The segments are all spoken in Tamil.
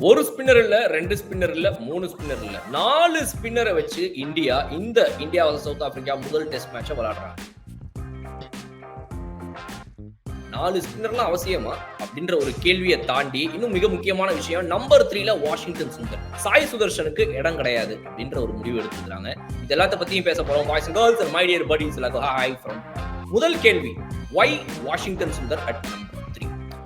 ஒரு ஸ்பின்னர் இல்ல ரெண்டு ஸ்பின்னர் இல்ல மூணு ஸ்பின்னர் இல்ல. நாலு ஸ்பின்னரை வச்சு இந்தியா இந்த இந்தியா சவுத் ஆப்பிரிக்கா முதல் டெஸ்ட் மேட்சை விளையாடுறாங்க. நாலு ஸ்பின்னர்லாம் அவசியமா? அப்படின்ற ஒரு கேள்வியை தாண்டி இன்னும் மிக முக்கியமான விஷயம் நம்பர் த்ரீல வாஷிங்டன் சுந்தர். சாய் சுதர்ஷனுக்கு இடம் கிடையாது அப்படின்ற ஒரு முடிவு எடுத்துக்கிறாங்க இது எல்லாத்த பத்தியும் பேச போறோம். Boys girls and my dear buddies எல்லாருக்கும் ஹாய் ஃப்ரம் முதல் கேள்வி why Washington Sundar at number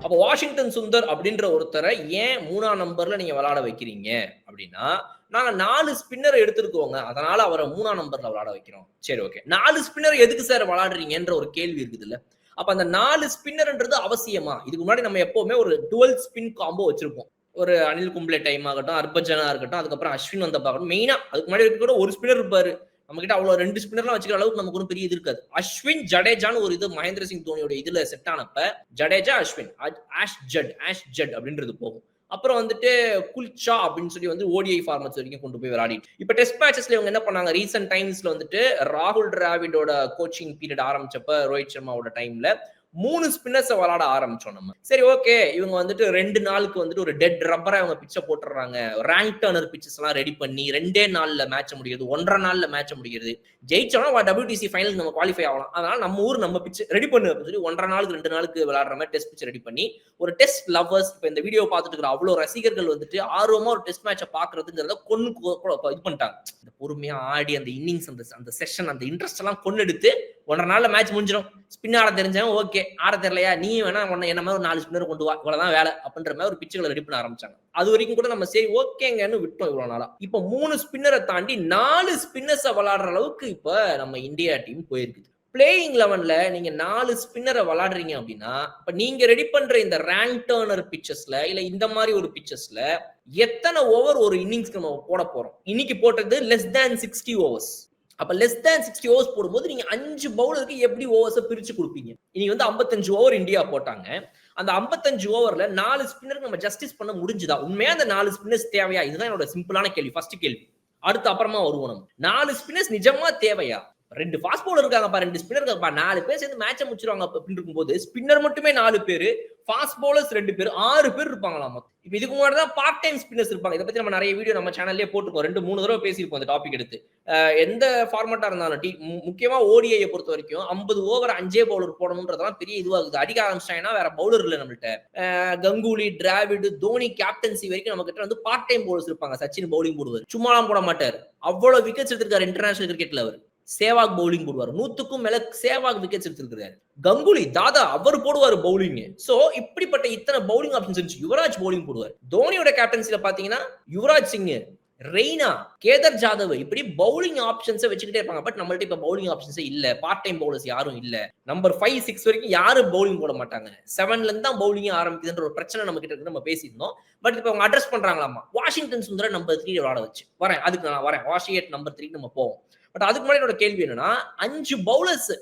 அப்போ வாஷிங்டன் சுந்தர் அப்படின்ற ஒருத்தரை ஏன் மூணாம் நம்பர்ல நீங்க விளையாட வைக்கிறீங்க? அப்படின்னா நாங்க நாலு ஸ்பின்னர் எடுத்துருக்கோங்க. அதனால அவரை மூணாம் நம்பர்ல விளையாட வைக்கிறோம். சரி ஓகே நாலு ஸ்பின்னர் எதுக்கு சார் விளையாடுறீங்கன்ற ஒரு கேள்வி இருக்குது இல்ல அப்ப அந்த நாலு ஸ்பின்னர்ன்றது அவசியமா? இதுக்கு முன்னாடி நம்ம எப்பவுமே ஒரு டுவெல் ஸ்பின் காம்போ வச்சிருப்போம். ஒரு அனில் கும்ப்ளே டைம் ஆகட்டும் அர்பஜனா இருக்கட்டும் அதுக்கப்புறம் அஸ்வின் வந்த பார்க்கணும் மெயினா அதுக்கு முன்னாடி இருக்க கூட ஒரு ஸ்பின்னர் இருப்பாரு. நம்ம கிட்ட அவ்வளவு ரெண்டு ஸ்பின்னர்லாம் வச்சுக்கிற அளவுக்கு நமக்கு ஒன்றும் பெரிய இது இருக்காது. அஸ்வின் ஜடேஜான்னு ஒரு இது மகேந்திர சிங் தோனியோட இதுல செட் ஆனப்ப Jadeja Ashwin. Ash Z ash Z அப்படின்றது போகும். அப்புறம் வந்துட்டு குல்ச்சா அப்படின்னு சொல்லி வந்து ஓடிஐ ஃபார்மட்ஸ் வரைக்கும் கொண்டு போய் விளையாடிட்டு இப்போ டெஸ்ட் மேட்சஸ்ல இவங்க என்ன பண்ணாங்க? ரீசெண்ட் டைம்ஸ்ல வந்துட்டு ராகுல் டிராவிடோட கோச்சிங் பீரியட் ஆரம்பிச்சப்ப ரோஹித் சர்மாவோட டைம்ல மூணு ஸ்பின்னர்ஸை விளாட ஆரம்பிச்சோம் நம்ம. சரி ஓகே இவங்க வந்துட்டு ரெண்டு நாளுக்கு வந்துட்டு ஒரு டெட் ரப்பரா இவங்க பிச்சை போட்டுறாங்க ரேங்க் டர்னர் பிச்சஸ் எல்லாம் ரெடி பண்ணி ரெண்டே நாள்ல மேட்ச் முடியுது ஒன்றரை நாள்ல மேட்ச் முடியுது ஜெயிச்சோம்னா டபிள்யூடிசி ஃபைனல் நம்ம குவாலிஃபை ஆகலாம். அதனால நம்ம ஊர் நம்ம பிச்சு ரெடி பண்ணு அப்படின்னு சொல்லி ஒன்றரை நாளுக்கு ரெண்டு நாளுக்கு விளாடுற மாதிரி டெஸ்ட் பிச்சு ரெடி பண்ணி ஒரு டெஸ்ட் லவ்வர்ஸ் இப்போ இந்த வீடியோ பார்த்துட்டு இருக்கிற அவ்வளோ ரசிகர்கள் வந்துட்டு ஆர்வமா ஒரு டெஸ்ட் மேட்சை பாக்குறதுங்கிறத கொண்டு இது பண்ணிட்டாங்க. இந்த பொறுமையா ஆடி அந்த இன்னிங்ஸ் அந்த அந்த செஷன் அந்த இன்ட்ரெஸ்ட் எல்லாம் கொண்டு எடுத்து ஒன்றரை நாள்ல மேட்ச் முடிஞ்சிடும். ஸ்பின் ஆட தெரிஞ்சவன் ஓகே ஆட தெரியலையா? நீ வேணா உன்ன என்ன மாதிரி ஒரு நாலு ஸ்பின்னர் கொண்டு வா. இவ்வளவுதான் வேலை அப்படின்ற மாதிரி ஒரு பிச்சுகளை ரெடி பண்ண ஆரம்பிச்சாங்க. அது வரைக்கும் கூட நம்ம சரி ஓகேங்கன்னு விட்டோம் இவ்வளவு நாளா. இப்ப மூணு ஸ்பின்னரை தாண்டி நாலு ஸ்பின்னர்ஸை விளாடுற அளவுக்கு இப்ப நம்ம இந்தியா டீம் போயிருக்குது பிளேயிங் லெவன்ல நீங்க நாலு ஸ்பின்னரை விளாடுறீங்க அப்படின்னா இப்ப நீங்க ரெடி பண்ற இந்த ரேங்க் டேர்னர் பிச்சர்ஸ்ல இல்ல இந்த மாதிரி ஒரு பிச்சர்ஸ்ல எத்தனை ஓவர் ஒரு இன்னிங்ஸ்க்கு நம்ம போட போறோம்? இன்னைக்கு போட்டது லெஸ் தேன் சிக்ஸ்டி ஓவர்ஸ் அப்ப லெஸ் தேன் சிக்ஸ்டி ஓவர்ஸ் போடும்போது நீங்க அஞ்சு பவுலருக்கு எப்படி ஓவர்ஸை பிரிச்சு கொடுப்பீங்க? இன்னைக்கு வந்து 55 ஓவர் இந்தியா போட்டாங்க. அந்த 55 ஓவர்ல நாலு ஸ்பின்னருக்கு நம்ம ஜஸ்டிஸ் பண்ண முடிஞ்சுதா? உண்மையா அந்த நாலு ஸ்பின்னர்ஸ் தேவையா? இதுதான் என்னோட சிம்பிளான கேள்வி. ஃபர்ஸ்ட் கேள்வி. அடுத்து அப்புறமா வருவோம் நம்ம. நாலு ஸ்பின்னர்ஸ் நிஜமா தேவையா? ரெண்டு ஃபாஸ்ட் பவுலர் இருக்காங்கப்பா ரெண்டு ஸ்பின்னர் இருக்காங்கப்பா. நாலு பேர் சேர்ந்து மேட்சை முடிச்சிருவாங்க அப்படின்னு இருக்கும்போது ஸ்பின்னர் மட்டுமே நாலு பேர் ஃபாஸ்ட் பவுலர்ஸ் ரெண்டு பேர் ஆறு பேர் இருப்பாங்களா மொத்தம். இப்போ இதுக்கு முன்னாடி தான் பார்ட் டைம் ஸ்பின்னர்ஸ் இருப்பாங்க. இதை பத்தி நம்ம நிறைய வீடியோ நம்ம சேனல்லே போட்டுருப்போம் ரெண்டு மூணு தடவை பேசியிருப்போம் அந்த டாபிக் எடுத்து. எந்த ஃபார்மேட்டா இருந்தாலும் டி முக்கியமாக முக்கியமா ஓடிஐ பொறுத்த வரைக்கும் ஐம்பது ஓவர் அஞ்சே பவுலர் போடணுன்றதெல்லாம் பெரிய இதுவாகுது. அடிக்க ஆரம்பிச்சிட்டாங்கன்னா வேற பவுலர் இல்லை நம்மள்ட்ட. கங்குலி டிராவிட் தோனி கேப்டன்சி வரைக்கும் நம்ம கிட்ட வந்து பார்ட் டைம் பவுலர்ஸ் இருப்பாங்க. சச்சின் பவுலிங் போடுவார். சும்மாலாம் போட மாட்டார். அவ்வளவு விக்கெட்ஸ் எடுத்திருக்காரு இன்டர்நேஷனல் கிரிக்கெட்ல அவர். சேவாக் பவுலிங் போடுவார். நூத்துக்கும் மேல சேவாக் விக்கெட்ஸ் எடுத்திருக்காரு கங்குலி தாதா அவர் போடுவார் பவுலிங் சோ இப்படிப்பட்ட இத்தனை பவுலிங் ஆப்ஷன்ஸ் இருந்துச்சு. யுவராஜ் பவுலிங் போடுவார். தோனியோட கேப்டன்சில பாத்தீங்கன்னா யுவராஜ் சிங் ரெய்னா கேதர் ஜாதவ் இப்படி பவுலிங் ஆப்ஷன்ஸை வச்சுக்கிட்டே இருப்பாங்க. பட் நம்மள்ட்ட இப்ப பவுலிங் ஆப்ஷன்ஸே இல்ல. பார்ட் டைம் பவுலர்ஸ் யாரும் இல்ல. நம்பர் ஃபைவ் சிக்ஸ் வரைக்கும் யாரும் பவுலிங் போட மாட்டாங்க. செவன்ல இருந்து தான் பவுலிங் ஆரம்பிக்குதுன்ற ஒரு பிரச்சனை நம்ம கிட்ட இருக்கு. நம்ம பேசியிருந்தோம். பட் இப்போ அவங்க அட்ரஸ் பண்றாங்களாமா? வாஷிங்டன் சுந்தர நம்பர் த்ரீ விளாட வச்சு. வரேன். அதுக்கு நான் வரேன். வாஷிங்டன் நம்பர் த்ரீ நம்ம போவோம். பட் அதுக்கு முன்னாடி என்னோட கேள்வி என்னன்னா அஞ்சு bowlers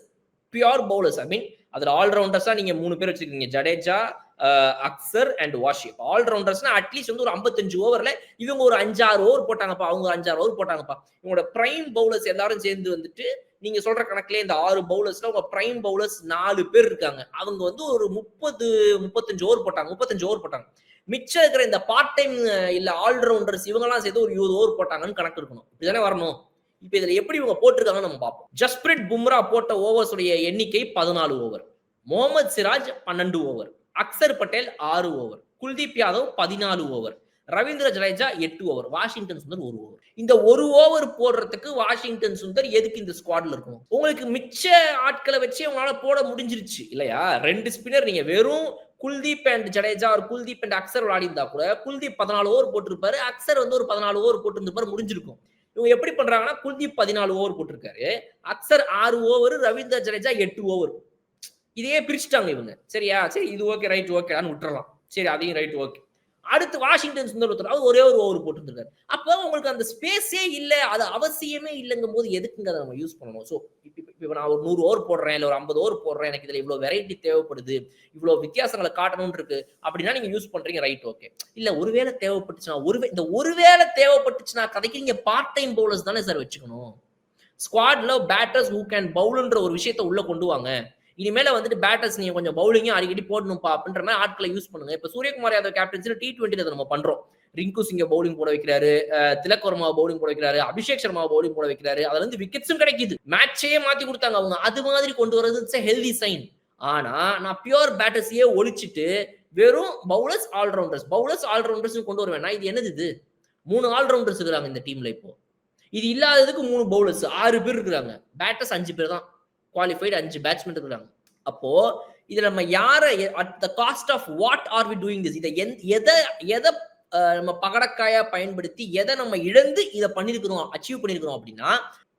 pure bowlers I mean அதுல ஆல்ரவுண்டர்ஸா நீங்க மூணு பேர் வச்சிருக்கீங்க. ஜடேஜா அக்சர் அண்ட் வாஷிப். ஆல்ரவுண்டர்ஸ்னா அட்லீஸ்ட் வந்து ஒரு 55 ஓவர்ல இவங்க ஒரு அஞ்சாறு ஓவர் போட்டாங்கப்பா. அவங்க ஒரு அஞ்சாறு ஓவர் போட்டாங்கப்பா. இவங்களோட பிரைம் பவுலர்ஸ் எல்லாரும் சேர்ந்து வந்துட்டு நீங்க சொல்ற கணக்குல இந்த ஆறு பவுலர்ஸ்ல உங்க பிரைம் பவுலர்ஸ் நாலு பேர் இருக்காங்க. அவங்க வந்து ஒரு முப்பது முப்பத்தஞ்சு ஓவர் போட்டாங்க. முப்பத்தஞ்சு ஓவர் போட்டாங்க. மிச்சம் இருக்கிற இந்த பார்ட் டைம் இல்ல ஆல்ரவுண்டர்ஸ் இவங்கெல்லாம் சேர்த்து ஒரு இருபது ஓவர் போட்டாங்கன்னு கணக்கு இருக்கணும். இப்படிதானே வரணும்? இப்ப இதுல எப்படி இவங்க போட்டிருக்காங்கன்னு நம்ம பார்ப்போம். ஜஸ்பிரிட் பும்ரா போட்ட ஓவர்ஸ் உடைய எண்ணிக்கை பதினாலு ஓவர் முகமது சிராஜ் பன்னெண்டு ஓவர் அக்சர் பட்டேல் ஆறு ஓவர் குல்தீப் யாதவ் பதினாலு ஓவர் ரவீந்திர ஜடேஜா எட்டு ஓவர் வாஷிங்டன் சுந்தர் ஒரு ஓவர் இந்த ஒரு ஓவர் போடுறதுக்கு வாஷிங்டன் சுந்தர் எதுக்கு இந்த ஸ்குவாட்ல இருக்கணும்? உங்களுக்கு மிச்ச ஆட்களை வச்சு உங்களால போட முடிஞ்சிருச்சு இல்லையா? ரெண்டு ஸ்பின்னர் நீங்க வெறும் குல்தீப் அண்ட் ஜடேஜா ஒரு குல்தீப் அண்ட் அக்சர் விளையாடி இருந்தா கூட குல்தீப் பதினாலு ஓவர் போட்டிருப்பாரு அக்சர் வந்து ஒரு பதினாலு ஓவர் போட்டிருந்திருப்பாரு முடிஞ்சிருக்கும். இவங்க எப்படி பண்றாங்கன்னா குல்தீப் பதினாலு ஓவர் போட்டிருக்காரு அக்சர் ஆறு ஓவர் ரவீந்திர ஜடேஜா எட்டு ஓவர் இதையே பிரிச்சுட்டாங்க இவங்க. சரியா? சரி இது ஓகே ரைட் ஓகேடான்னு விட்டுறலாம். சரி அதையும் ரைட் ஓகே அடுத்து வாஷிங்டன் சுந்தர் ஒருத்தர் ஒரே ஒரு ஓவர் போட்டுருக்காரு அப்போ உங்களுக்கு அந்த ஸ்பேஸே இல்லை அது அவசியமே இல்லைங்கும் போது எதுக்குங்க அதை நம்ம யூஸ் பண்ணணும்? ஸோ இப்போ நான் ஒரு நூறு ஓவர் போடுறேன் இல்லை ஒரு ஐம்பது ஓவர் போடுறேன் எனக்கு இதில் இவ்வளோ வெரைட்டி தேவைப்படுது இவ்வளோ வித்தியாசங்களை காட்டணும்னு இருக்கு அப்படின்னா நீங்கள் யூஸ் பண்ணுறீங்க ரைட் ஓகே இல்லை ஒருவேளை தேவைப்பட்டுச்சுன்னா ஒரு இந்த ஒருவேளை தேவைப்பட்டுச்சுன்னா கதைக்கு நீங்கள் பார்ட் டைம் பவுலர்ஸ் தானே சார் வச்சுக்கணும். ஸ்குவாட்ல பேட்டர்ஸ் ஹூ கேன் பவுலுன்ற ஒரு விஷயத்த உள்ள கொண்டு வாங்க. இனிமேல வந்துட்டு பேட்டர்ஸ் நீங்க கொஞ்சம் பவுலிங்கும் அடிக்கடி போடணும்ப்பா அப்படின்ற மாதிரி ஆட்களை யூஸ் பண்ணுங்க. இப்ப சூரியகுமார் யாதவ் கேப்டன்சில டி டுவெண்ட்டி நம்ம பண்றோம். ரிங்கு சிங்க பவுலிங் போட வைக்கிறாரு திலக் வர்மா பவுலிங் போட வைக்கிறாரு அபிஷேக் சர்மா பவுலிங் போட வைக்கிறாரு. அதுல இருந்து விக்கெட்ஸும் கிடைக்குது. மேட்சே மாத்தி கொடுத்தாங்க அவங்க. அது மாதிரி கொண்டு வரது ஹெல்தி சைன் ஆனா நான் பியூர் பேட்டர்ஸையே ஒழிச்சிட்டு வெறும் பவுலர்ஸ் ஆல்ரவுண்டர்ஸ் பவுலர்ஸ் ஆல்ரவுண்டர்ஸ் கொண்டு வருவேன். இது என்னது இது? மூணு ஆல்ரவுண்டர்ஸ் இருக்கிறாங்க இந்த டீம்ல இப்போ. இது இல்லாததுக்கு மூணு பவுலர்ஸ் ஆறு பேர் இருக்கிறாங்க பேட்டர்ஸ் அஞ்சு பேர் தான். குவாலிஃபைடு அஞ்சு பேட்ஸ்மேன் இருக்கிறாங்க அப்போ இதுல நம்ம யாரை at the cost of what are we doing this இதை எந்- எதை எதை நம்ம பகடக்காயா பயன்படுத்தி எதை நம்ம இழந்து இதை பண்ணிருக்கிறோம் அச்சீவ் பண்ணிருக்கிறோம் அப்படின்னா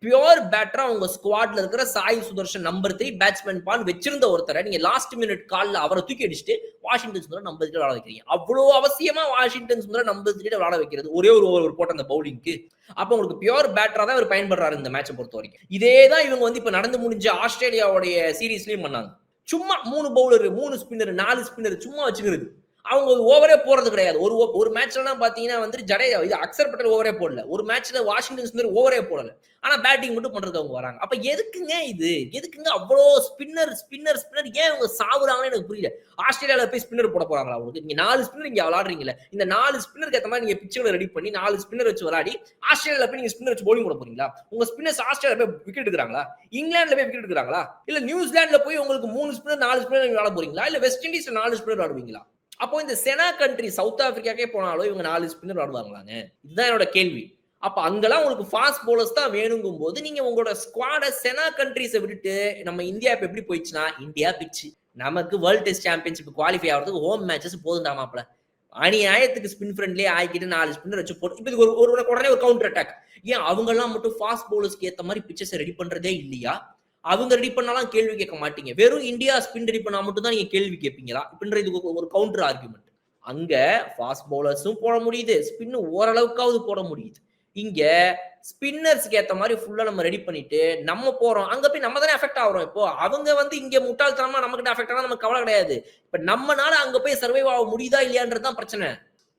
பியோர் பேட்டரா உங்க ஸ்குவாட்ல இருக்கிற Sai Sudharsan number three batsman பான் வச்சிருந்த ஒருத்தரை நீங்க லாஸ்ட் மினிட் கால்ல அவரை தூக்கி அடிச்சுட்டு வாஷிங்டன் சுந்தரம் நம்பர் த்ரீ விளாட வைக்கிறீங்க. அவ்வளோ அவசியமா வாஷிங்டன் சுந்தரம் நம்பர் த்ரீ விளாட வைக்கிறது. ஒரே ஒரு ஓவர் போட்ட அந்த பவுலிங்க்கு அப்ப உங்களுக்கு பியோர் பேட்டரா தான் இவர் பயன்படுறாரு இந்த மேட்சை பொறுத்த வரைக்கும். இதே தான் இவங்க வந்து இப்ப நடந்து முடிஞ்ச ஆஸ்திரேலியாவுடைய சீரீஸ்லயும் பண்ணாங்க. சும்மா மூணு பவுலர் மூணு ஸ்பின்னர் நாலு ஸ்பின்னர் சும்மா வச்சுக்கிறது. அவங்க ஓவரே போறது கிடையாது. ஒரு ஒரு மேட்ச்லாம் பாத்தீங்கன்னா வந்து ஜடேஜா இது அக்சர் பட்டேல் ஓவரே போடல. ஒரு மேட்ச்ல வாஷிங்டன் சுந்தர் ஓவரே போடல. ஆனா பேட்டிங் மட்டும் பண்றது அவங்க வராங்க. அப்ப எதுக்குங்க இது? எதுக்குங்க அவ்வளோ ஸ்பின்னர் ஸ்பின்னர் ஸ்பின்னர் ஏன் அவங்க சாவுறாங்கன்னு எனக்கு புரியல. ஆஸ்திரேலியால போய் ஸ்பின்னர் போட போறாங்களா அவங்களுக்கு? நீங்க நாலு ஸ்பின்னர் இங்க விளாடுறீங்கல்ல இந்த நாலு ஸ்பின்னருக்கு ஏத்த மாதிரி நீங்க பிச்சுகளை ரெடி பண்ணி நாலு ஸ்பின்னர் வச்சு விளாடி ஆஸ்திரேலியால போய் நீங்க ஸ்பின்னர் வச்சு போலிங் போட போறீங்களா? உங்க ஸ்பின்னர்ஸ் ஆஸ்திரேலியா போய் விக்கெட் எடுக்கிறாங்களா? இங்கிலாந்துல போய் விக்கெட் எடுக்கிறாங்களா? இல்ல நியூசிலாந்துல போய் உங்களுக்கு மூணு ஸ்பின்னர் நாலு ஸ்பின்னர் விளாட போறீங்களா? இல்ல வெஸ்ட் இண்டீஸ்ல நாலு ஸ்பின்னர் விளாடுவீங்களா அப்போ இந்த செனா கண்ட்ரி சவுத் ஆப்பிரிக்காக்கே போனாலும் இவங்க நாலு ஸ்பின்னர் விளாடுவாங்களாங்க? இதுதான் என்னோட கேள்வி. அப்ப அங்கெல்லாம் உங்களுக்கு ஃபாஸ்ட் போலர்ஸ் தான் வேணுங்கும் போது நீங்க உங்களோட ஸ்குவாட செனா கண்ட்ரிஸை விட்டுட்டு நம்ம இந்தியா இப்ப எப்படி போயிடுச்சுன்னா இந்தியா பிச்சு நமக்கு வேர்ல்ட் டெஸ்ட் சாம்பியன்ஷிப் குவாலிஃபை ஆகிறதுக்கு ஹோம் மேட்சஸ் போதும் மாப்பிள. அநியாயத்துக்கு ஸ்பின் ஃப்ரெண்ட்லேயே ஆகிக்கிட்டு நாலு ஸ்பின்னர் வச்சு போட்டு இப்போ ஒரு ஒரு உடனே ஒரு கவுண்டர் அட்டாக் ஏன் அவங்கெல்லாம் மட்டும் ஃபாஸ்ட் போலர்ஸ்க்கு ஏற்ற மாதிரி பிச்சர்ஸ் ரெடி பண்றதே இல்லையா? அவங்க ரெடி பண்ணாலாம் கேள்வி கேட்க மாட்டீங்க. வெறும் இந்தியா ஸ்பின் ரெடி பண்ணா மட்டும் தான் நீங்க கேள்வி கேட்பீங்களா? அப்படின்ற இது ஒரு கவுண்டர் ஆர்குமெண்ட் அங்க ஃபாஸ்ட் பவுலர்ஸும் போட முடியுது. ஸ்பின்னு ஓரளவுக்காவது போட முடியுது. இங்க ஸ்பின்னர்ஸ்க்கு ஏத்த மாதிரி ஃபுல்லா நம்ம ரெடி பண்ணிட்டு நம்ம போறோம். அங்க போய் நம்ம தானே அஃபெக்ட் ஆகிறோம் இப்போ. அவங்க வந்து இங்க முட்டாள்தனமா நமக்கு அஃபெக்ட் ஆனா நமக்கு கவலை கிடையாது. இப்ப நம்மனால அங்க போய் சர்வைவ் ஆக முடியுதா இல்லையான்றது தான் பிரச்சனை.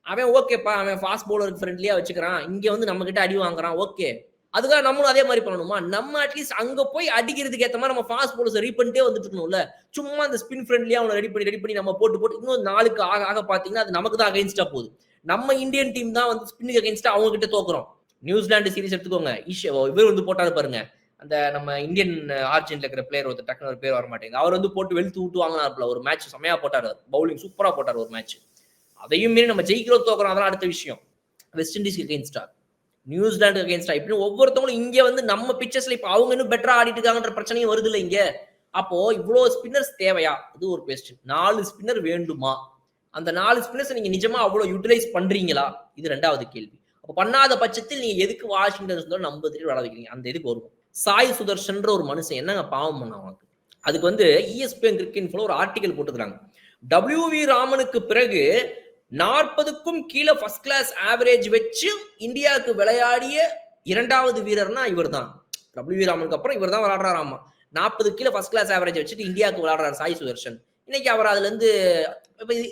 அவன் ஓகேப்பா அவன் ஃபாஸ்ட் பவுலருக்கு ஃப்ரெண்ட்லியா வச்சுக்கிறான். இங்க வந்து நம்ம கிட்ட அடி வாங்குறான். ஓகே அதுக்காக நம்மளும் அதே மாதிரி பண்ணணுமா? நம்ம அட்லீஸ்ட் அங்க போய் அடிக்கிறதுக்கு ஏத்த மாதிரி நம்ம ஃபாஸ்ட் பவுலர்ஸ் ரெடி பண்ணிட்டே வந்துட்டு இருக்கணும்ல? சும்மா அந்த ஸ்பின் ஃப்ரெண்ட்லியா அவனை ரெடி பண்ணி ரெடி பண்ணி நம்ம போட்டு போட்டு இன்னும் நாளுக்கு ஆக ஆக பாத்தீங்கன்னா அது நமக்கு தான் அகைன்ஸ்டா போகுது. நம்ம இந்தியன் டீம் தான் வந்து ஸ்பின்னுக்கு அகைன்ஸ்டா அவங்க கிட்ட தோக்குறோம். நியூசிலாந்து சீரிஸ் எடுத்துக்கோங்க. இஷ்யோ இவர் வந்து போட்டாரு பாருங்க. அந்த நம்ம இந்தியன் ஆர்ஜென்ட்ல இருக்கிற பிளேயர் ஒருத்தர் டக்குனு ஒரு பேர் வர மாட்டேங்குது. அவர் வந்து போட்டு வெளுத்து விட்டு வாங்கினார்ல ஒரு மேட்ச் செமையா போட்டாரு பவுலிங் சூப்பரா போட்டார் ஒரு மேட்ச் அதையும் மீறி நம்ம ஜெயிக்கிறோம் தோக்குறோம். அதெல்லாம் அடுத்த விஷயம். வெஸ்ட் இண்டீஸ்க்கு அகைன்ஸ்டா நியூசிலாந்து அகேன்ஸ்டா இப்படி ஒவ்வொருத்தவங்களும் இங்க வந்து நம்ம பிக்சர்ஸ்ல இப்ப அவங்க இன்னும் பெட்டரா ஆடிட்டு இருக்காங்கன்ற பிரச்சனையும் வருது இல்ல இங்க. அப்போ இவ்வளவு ஸ்பின்னர்ஸ் தேவையா? இது ஒரு கொஸ்டின் நாலு ஸ்பின்னர் வேண்டுமா? அந்த நாலு ஸ்பின்னர்ஸ் நீங்க நிஜமா அவ்வளவு யூட்டிலைஸ் பண்றீங்களா? இது ரெண்டாவது கேள்வி. அப்ப பண்ணாத பட்சத்தில் நீங்க எதுக்கு வாஷிங்டன் சுந்தர் நம்ப திருப்பி விளாட வைக்கிறீங்க. அந்த இதுக்கு வருவோம். சாய் சுதர்ஷன்ற ஒரு மனுஷன் என்னங்க பாவம் பண்ண அவனுக்கு அதுக்கு வந்து இஎஸ்பிஎன் கிரிக்கெட் ஒரு ஆர்டிகல் போட்டுக்கிறாங்க டபிள்யூ வி ராமனுக்கு பிறகு நாற்பதுக்கும் கீழே ஃபர்ஸ்ட் கிளாஸ் ஆவரேஜ் வச்சு இந்தியாவுக்கு விளையாடிய இரண்டாவது வீரர்னா இவர் தான் டபிள்யூ வி ராமனுக்கு அப்புறம் இவர் தான் விளாடுறாராமா நாற்பது கீழே ஃபர்ஸ்ட் கிளாஸ் ஆவரேஜ் வச்சுட்டு இந்தியாவுக்கு விளாடுறாரு சாய் சுதர்ஷன். இன்னைக்கு அவர் அதுல இருந்து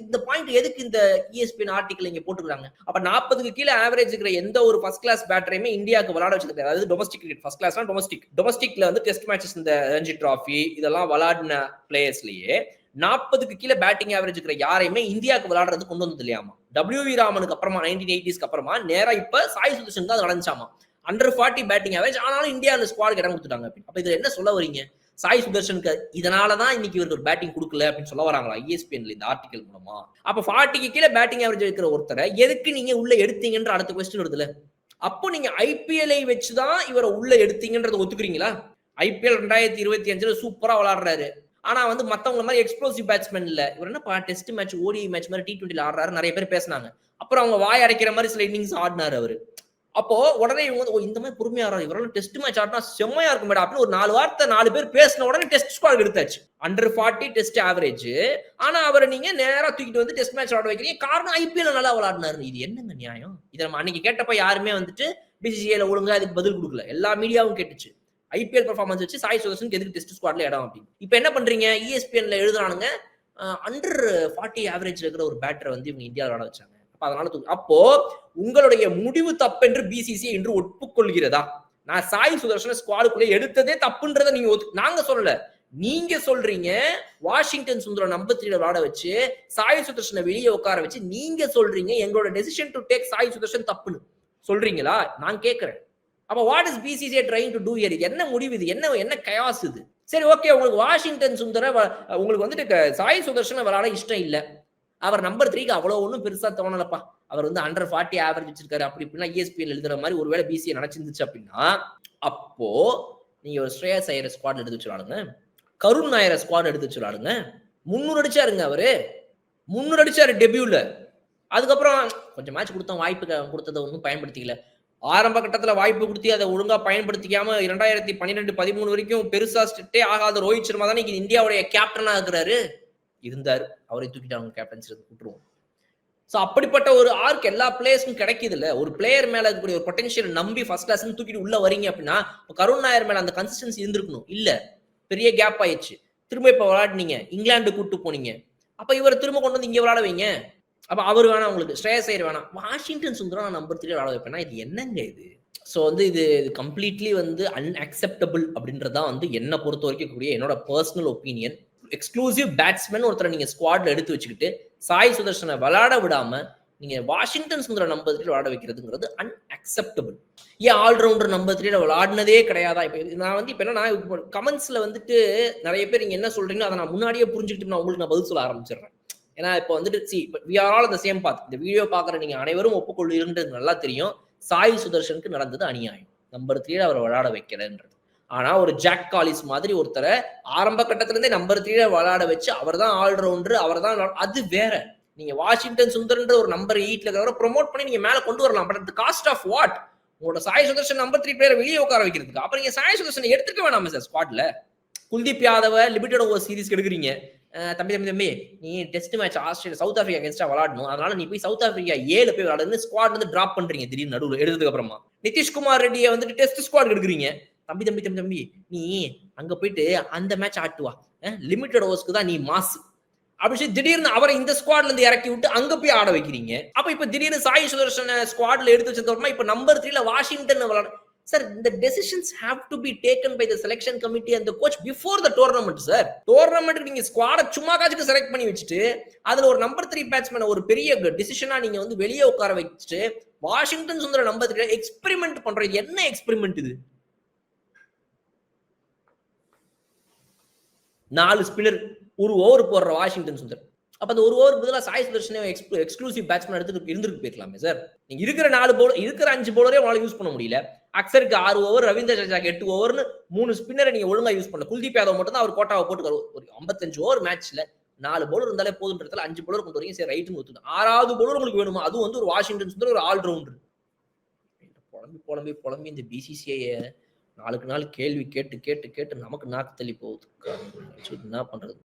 இந்த பாயிண்ட் எதுக்கு இந்த இஎஸ்பின் இஎஸ்பிஎன் ஆர்டிகல் இங்க போட்டுக்கிறாங்க அப்ப நாற்பதுக்கு கீழே ஆவரேஜ் இருக்கிற எந்த ஒரு ஃபர்ஸ்ட் கிளாஸ் பேட்டரையுமே இந்தியாவுக்கு விளாட வச்சது அதாவது டொமஸ்டிக் கிரிக்கெட் ஃபர்ஸ்ட் கிளாஸ்னா டொமஸ்டிக் டொமஸ்டிக்ல வந்து டெஸ்ட் மேட்சஸ் இந்த ரஞ்சி டிராஃபி இதெல்லாம் விளாடின பிளேயர்ஸ்லயே நாற்பதுக்கு கீழே பேட்டிங் ஆவரேஜ் இருக்கிற யாரையுமே இந்தியாவுக்கு விளையாடுறது கொண்டு வந்தது இல்லையாமா? டபிள்யூ வி ராமனுக்கு அப்புறமா நைன்டீன் எயிட்டிஸ்க்கு அப்புறமா நேரா இப்ப சாய் சுதர்ஷன் தான் அது நடந்துச்சாமா? அண்டர் ஃபார்ட்டி பேட்டிங் ஆவரேஜ் ஆனாலும் இந்தியா அந்த ஸ்குவாடுக்கு இடம் கொடுத்துட்டாங்க அப்படின்னு. அப்ப இதுல என்ன சொல்ல வரீங்க சாய் சுதர்ஷனுக்கு இதனாலதான் இன்னைக்கு இவருக்கு ஒரு பேட்டிங் கொடுக்கல அப்படின்னு சொல்ல வராங்களா ஐஎஸ்பிஎன்ல இந்த ஆர்டிகல் மூலமா? அப்ப ஃபார்ட்டிக்கு கீழே பேட்டிங் ஆவரேஜ் இருக்கிற ஒருத்தரை எதுக்கு நீங்க உள்ள எடுத்தீங்கன்ற அடுத்த கொஸ்டின் வருதுல அப்போ நீங்க ஐபிஎல்ஐ வச்சுதான் இவரை உள்ள எடுத்தீங்கன்றத ஒத்துக்கிறீங்களா? ஐபிஎல் ரெண்டாயிரத்தி இருபத்தி அஞ்சுல சூப்பரா விளாடுறாரு ஆனா வந்து மத்தவங்க மாதிரி எக்ஸ்ப்ளோசிவ் பேட்ஸ்மேன் இல்ல. இவர் என்னப்பா டெஸ்ட் மேட்ச் ஓடி மேட்ச் மாதிரி டி டுவெண்ட்டில ஆடுறாரு. நிறைய பேர் பேசினாங்க. அப்புறம் அவங்க வாய் அடைக்கிற மாதிரி சில இன்னிங்ஸ் ஆடினாரு அவரு. அப்போ உடனே இவங்க வந்து, இந்த மாதிரி பொறுமையா ஆடுறாரு. இவரால் டெஸ்ட் மேட்ச் ஆடினா செம்மையா இருக்கும் மேடம் அப்படின்னு ஒரு நாலு வார்த்தை நாலு பேர் பேசின உடனே டெஸ்ட் ஸ்குவாட் எடுத்தாச்சு. அண்டர் ஃபார்ட்டி டெஸ்ட் ஆவரேஜ் ஆனா அவரை நீங்க நேரா தூக்கிட்டு வந்து டெஸ்ட் மேட்ச் ஆட வைக்கிறீங்க. காரணம் ஐபிஎல் நல்லா விளாடினாரு இது என்னங்க நியாயம்? இதை நம்ம அன்னைக்கு கேட்டப்ப யாருமே வந்துட்டு பிசிசிஐல ஒழுங்கா அதுக்கு பதில் கொடுக்கல. எல்லா மீடியாவும் கேட்டுச்சு. ஐபிஎல் பர்ஃபார்மன்ஸ் வச்சு சாய் சுதர்ஷனுக்கு எதுக்கு டெஸ்ட் ஸ்குவாட்ல இடம் அப்படின்னு. இப்போ என்ன பண்றீங்க? இஎஸ்பிஎன்ல எழுதுறானுங்க. அண்டர் ஃபார்ட்டி ஆவரேஜ் இருக்கிற ஒரு பேட்டரை வந்து இவங்க இந்தியாவில் விளாட வச்சாங்க. அப்போ அதனால தூக்கு- அப்போ உங்களுடைய முடிவு தப்பென்று பிசிசி என்று ஒப்புக்கொள்கிறதா? நான் சாய் சுதர்ஷன ஸ்குவாடுக்குள்ளே எடுத்ததே தப்புன்றதை நீங்க நாங்க சொல்லல. நீங்க சொல்றீங்க வாஷிங்டன் சுந்தரம் நம்பர் த்ரீல விளாட வச்சு சாய் சுதர்ஷனை வெளியே உட்கார வச்சு நீங்க சொல்றீங்க எங்களோட decision to take Sai Sudharsan தப்புன்னு. சொல்றீங்களா? நான் கேட்கறேன் அப்ப what is BCCI trying to do here என்ன முடிவு இது? என்ன என்ன கயாஸ் இது? சரி ஓகே உங்களுக்கு வாஷிங்டன் சுந்தர வ- உங்களுக்கு வந்துட்டு சாய் சுதர்ஷன் விளையாட இஷ்டம் இல்ல. அவர் நம்பர் த்ரீக்கு அவ்வளவு ஒன்றும் பெருசா தோணலப்பா. அவர் வந்து அண்டர் ஃபார்ட்டி ஆவரேஜ் வச்சிருக்காரு. அப்படி இப்படின்னா E இஎஸ்பிஎல் எழுதுற மாதிரி ஒருவேளை பிசிஏ நினைச்சிருந்துச்சு அப்படின்னா அப்போ நீங்க ஒரு ஸ்ரேயஸ் ஐயர் ஸ்குவாட் எடுத்து வச்சுலாடுங்க கருண் நாயர் ஸ்குவாட் எடுத்து வச்சுலாடுங்க முன்னூறு அடிச்சாருங்க அவரு. முன்னூறு அடிச்சாரு டெபியூல அதுக்கப்புறம் கொஞ்சம் மேட்ச் கொடுத்தோம் வாய்ப்பு கொடுத்ததை ஒன்றும் பயன்படுத்திக்கல. ஆரம்ப கட்டத்துல வாய்ப்பு கொடுத்து அதை ஒழுங்கா பயன்படுத்திக்காம இரண்டாயிரத்தி பன்னிரெண்டு பதிமூணு வரைக்கும் பெருசா ஸ்டிட்டே ஆகாத ரோஹித் சர்மா தான் இன்னைக்கு இந்தியாவுடைய கேப்டனா இருக்கிறாரு. இருந்தாரு. அவரை தூக்கிட்டாங்க கேப்டன்ஸ் விட்டுருவோம் ஸோ அப்படிப்பட்ட ஒரு ஆர்க் எல்லா பிளேயர்ஸ்க்கும் கிடைக்குது இல்ல ஒரு பிளேயர் மேல இருக்கக்கூடிய ஒரு பொட்டன்ஷியல் நம்பி ஃபர்ஸ்ட் கிளாஸ் தூக்கிட்டு உள்ள வரீங்க அப்படின்னா கருண் நாயர் மேல அந்த கன்சிஸ்டன்சி இருந்திருக்கணும். இல்ல. பெரிய கேப் ஆயிடுச்சு. திரும்ப இப்ப விளையாடுனீங்க. இங்கிலாந்து கூப்பிட்டு போனீங்க. அப்ப இவரை திரும்ப கொண்டு வந்து இங்க விளையாட வைங்க. அப்ப அவர் வேணாம் உங்களுக்கு. ஸ்ரேயஸ் ஐயர் வேணாம். வாஷிங்டன் சுந்தரம் நான் நம்பர் த்ரீ விளாட வைப்பேன்னா இது என்னங்க இது? ஸோ வந்து இது கம்ப்ளீட்லி வந்து அன்அக்செப்டபிள் அப்படின்றதான் வந்து என்னை பொறுத்த வரைக்கும் கூடிய என்னோட பர்சனல் ஒப்பீனியன் எக்ஸ்க்ளூசிவ் பேட்ஸ்மேன் ஒருத்தரை நீங்க ஸ்குவாட்ல எடுத்து வச்சுக்கிட்டு சாய் சுதர்ஷனை விளாட விடாம நீங்க வாஷிங்டன் சுந்தரம் நம்பர் த்ரீ விளாட வைக்கிறதுங்கிறது அன்அக்செப்டபிள் ஏன் ஆல்ரவுண்டர் நம்பர் த்ரீல விளாடினதே கிடையாதா? இப்போ நான் வந்து இப்போ என்ன நான் கமெண்ட்ஸ்ல வந்துட்டு நிறைய பேர் நீங்க என்ன சொல்றீங்களோ அதை நான் முன்னாடியே புரிஞ்சுக்கிட்டு நான் உங்களுக்கு நான் பதில் சொல்ல ஆரம்பிச்சிடுறேன். ஏன்னா இப்போ வந்துட்டு see we are all the same path இந்த வீடியோ பார்க்குற நீங்க அனைவரும் ஒப்புக்கொள்ளுன்றது நல்லா தெரியும். சாய் சுதர்ஷனுக்கு நடந்தது அநியாயம். நம்பர் த்ரீல அவரை விளையாட வைக்கிறன்றது. ஆனா ஒரு ஜாக் காலிஸ் மாதிரி ஒருத்தரை ஆரம்ப கட்டத்துல இருந்தே நம்பர் த்ரீல விளையாட வச்சு அவர் தான் ஆல்ரவுண்டர் அவர் தான் அது வேற. நீங்க வாஷிங்டன் சுந்தர்ன்ற ஒரு நம்பர் எயிட்ல இருக்கிற ப்ரோமோட் பண்ணி நீங்க மேல கொண்டு வரலாம். பட் காஸ்ட் ஆஃப் வாட் உங்களோட Sai Sudharshan number three player வெளியே உட்கார வைக்கிறதுக்கு. அப்புறம் நீங்க சாய் சுதர்ஷனை எடுத்துக்க வேணாம் சார் ஸ்குவாட்ல குல்தீப் யாதவ லிமிட்டட் ஓவர் சீரிஸ் எடுக்கிறீங்க தம்பி தம்பி தம்பி நீ test match Australia South Africa அகேன்ஸ்டா விளாடணும் அதனால நீ போய் சவுத் ஆப்பிரிக்கா ஏழு போய் விளாடுன்னு ஸ்குவாட் வந்து டிராப் பண்றீங்க திடீர்னு நடுவில் எடுத்ததுக்கு அப்புறமா. நிதிஷ்குமார் ரெட்டியை வந்துட்டு டெஸ்ட் ஸ்குவாட் எடுக்கிறீங்க தம்பி தம்பி தம்பி தம்பி நீ அங்க போயிட்டு அந்த மேட்ச் ஆட்டுவா லிமிட்டட் ஓவர்ஸ்க்கு தான் நீ மாஸ் அப்படி திடீர்னு அவரை இந்த ஸ்குவாட்ல இருந்து இறக்கி விட்டு அங்க போய் ஆட வைக்கிறீங்க. அப்ப இப்ப திடீர்னு சாய் சுதர்ஷன ஸ்குவாட்ல எடுத்து வச்சதுக்கு அப்புறமா இப்ப நம்பர் த்ரீல வாஷிங்டன் விளாட சார் இந்த decisions have to be taken by the selection committee அந்த coach before the tournament sir டோர்னமெண்ட்டுக்கு நீங்க ஸ்குவாட சும்மா காச்சுக்கு செலக்ட் பண்ணி வச்சுட்டு அதுல ஒரு நம்பர் த்ரீ பேட்ஸ்மேன் ஒரு பெரிய டிசிஷனா நீங்க வந்து வெளியே உட்கார வச்சுட்டு வாஷிங்டன் சுந்தர நம்பர் எக்ஸ்பெரிமெண்ட் பண்றது என்ன எக்ஸ்பெரிமெண்ட் இது? நாலு ஸ்பின்னர் ஒரு ஓவர் போடுற வாஷிங்டன் சுந்தர். அப்ப அந்த ஒரு ஓவர் பதிலாக சாய் சுதர்ஷனே எக்ஸ்க்ளூசிவ் பேட்ஸ்மேன் எடுத்து இருந்துருக்கு போயிருக்கலாமே சார் நீங்க இருக்கிற நாலு பவுலர் இருக்கிற அஞ்சு பவுலரே உங்களால யூஸ் பண்ண முடியல. அக்சருக்கு ஆறு ஓவர் ரவீந்திர ஜடேஜாக்கு எட்டு ஓவர்னு மூணு ஸ்பின்னரை நீங்க ஒழுங்கா யூஸ் பண்ணல. குல்தீப் யாதவ் மட்டும் தான் அவர் கோட்டாவை போட்டு ஒரு ஐம்பத்தஞ்சு ஓவர் மேட்ச்ல நாலு பவுலர் இருந்தாலே போதுன்றதுல அஞ்சு பவுலர் கொண்டு வரீங்க சரி ரைட்டுன்னு ஒத்துக்கணும் ஆறாவது பவுலர் உங்களுக்கு வேணுமா? அதுவும் வந்து ஒரு வாஷிங்டன் சுந்தர் ஒரு ஆல்ரவுண்டர் புலம்பி புலம்பி புலம்பி இந்த பிசிசிஐ நாளுக்கு நாள் கேள்வி கேட்டு கேட்டு கேட்டு நமக்கு நாக்கு தள்ளி போகுது. என்ன பண்றது?